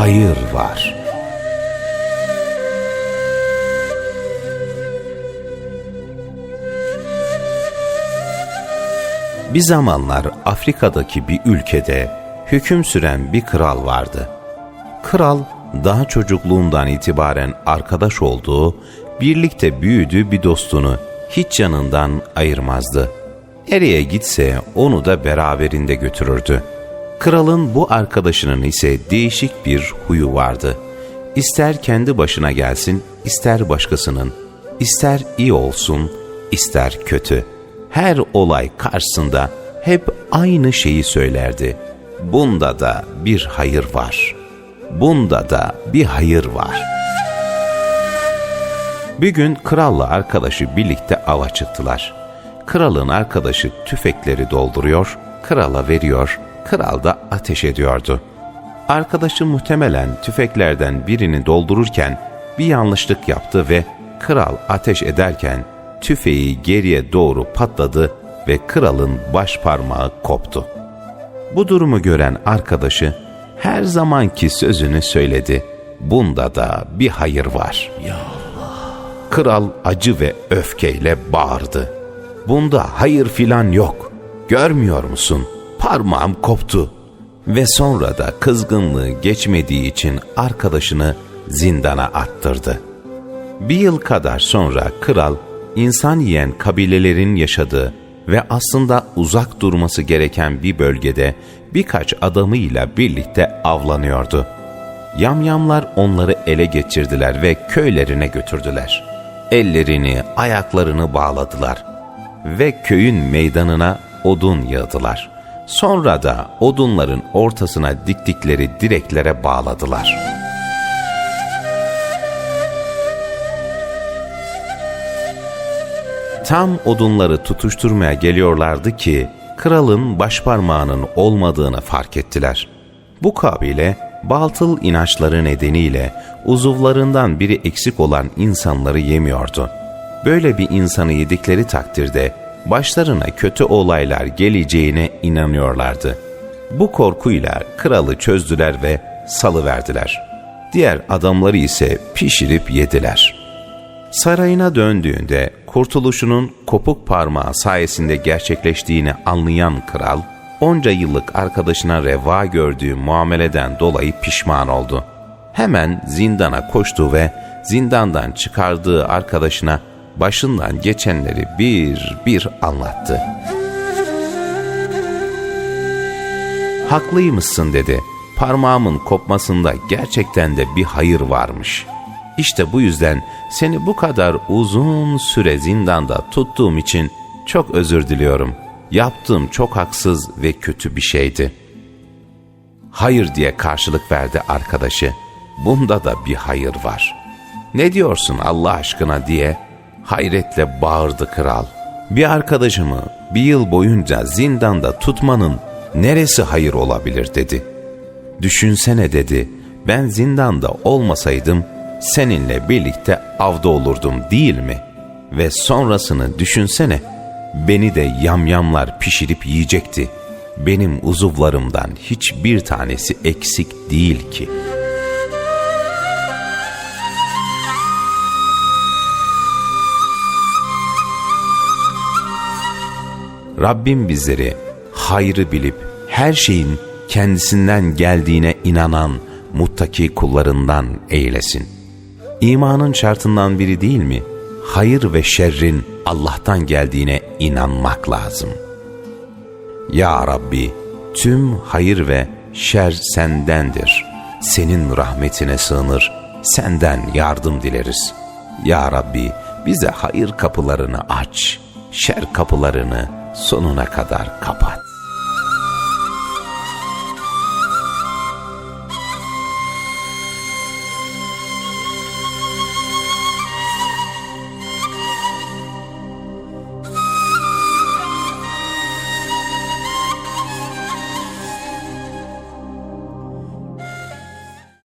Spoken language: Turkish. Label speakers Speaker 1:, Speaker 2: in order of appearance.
Speaker 1: hayır var. Bir zamanlar Afrika'daki bir ülkede hüküm süren bir kral vardı. Kral daha çocukluğundan itibaren arkadaş olduğu, birlikte büyüdüğü bir dostunu hiç yanından ayırmazdı. Nereye gitse onu da beraberinde götürürdü. Kralın bu arkadaşının ise değişik bir huyu vardı. İster kendi başına gelsin, ister başkasının, ister iyi olsun, ister kötü. Her olay karşısında hep aynı şeyi söylerdi. Bunda da bir hayır var. Bunda da bir hayır var. Bir gün kralla arkadaşı birlikte ava çıktılar. Kralın arkadaşı tüfekleri dolduruyor, krala veriyor, kral da ateş ediyordu. Arkadaşı muhtemelen tüfeklerden birini doldururken bir yanlışlık yaptı ve kral ateş ederken tüfeği geriye doğru patladı ve kralın baş parmağı koptu. Bu durumu gören arkadaşı her zamanki sözünü söyledi. Bunda da bir hayır var. Kral acı ve öfkeyle bağırdı. Bunda hayır filan yok. Görmüyor musun? Parmağım koptu. Ve sonra da kızgınlığı geçmediği için arkadaşını zindana attırdı. Bir yıl kadar sonra kral, insan yiyen kabilelerin yaşadığı ve aslında uzak durması gereken bir bölgede birkaç adamıyla birlikte avlanıyordu. Yamyamlar onları ele geçirdiler ve köylerine götürdüler. Ellerini, ayaklarını bağladılar ve köyün meydanına odun yağdılar. Sonra da odunların ortasına diktikleri direklere bağladılar. Tam odunları tutuşturmaya geliyorlardı ki kralın başparmağının olmadığını fark ettiler. Bu kabile baltıl inançları nedeniyle uzuvlarından biri eksik olan insanları yemiyordu. Böyle bir insanı yedikleri takdirde başlarına kötü olaylar geleceğine inanıyorlardı. Bu korkuyla kralı çözdüler ve salıverdiler. Diğer adamları ise pişirip yediler. Sarayına döndüğünde kurtuluşunun kopuk parmağı sayesinde gerçekleştiğini anlayan kral, onca yıllık arkadaşına reva gördüğü muameleden dolayı pişman oldu. Hemen zindana koştu ve zindandan çıkardığı arkadaşına başından geçenleri bir bir anlattı. Haklıymışsın dedi. Parmağımın kopmasında gerçekten de bir hayır varmış. İşte bu yüzden seni bu kadar uzun süre zindanda tuttuğum için çok özür diliyorum. Yaptığım çok haksız ve kötü bir şeydi. Hayır diye karşılık verdi arkadaşı. Bunda da bir hayır var. Ne diyorsun Allah aşkına diye hayretle bağırdı kral. Bir arkadaşımı bir yıl boyunca zindanda tutmanın neresi hayır olabilir dedi. Düşünsene dedi, ben zindanda olmasaydım seninle birlikte avda olurdum değil mi? Ve sonrasını düşünsene, beni de yamyamlar pişirip yiyecekti. Benim uzuvlarımdan hiçbir tanesi eksik değil ki.'' Rabbim bizleri hayrı bilip her şeyin kendisinden geldiğine inanan muttaki kullarından eylesin. İmanın şartından biri değil mi? Hayır ve şerrin Allah'tan geldiğine inanmak lazım. Ya Rabbi, tüm hayır ve şer sendendir. Senin rahmetine sığınır, senden yardım dileriz. Ya Rabbi, bize hayır kapılarını aç, şer kapılarını sonuna kadar kapat.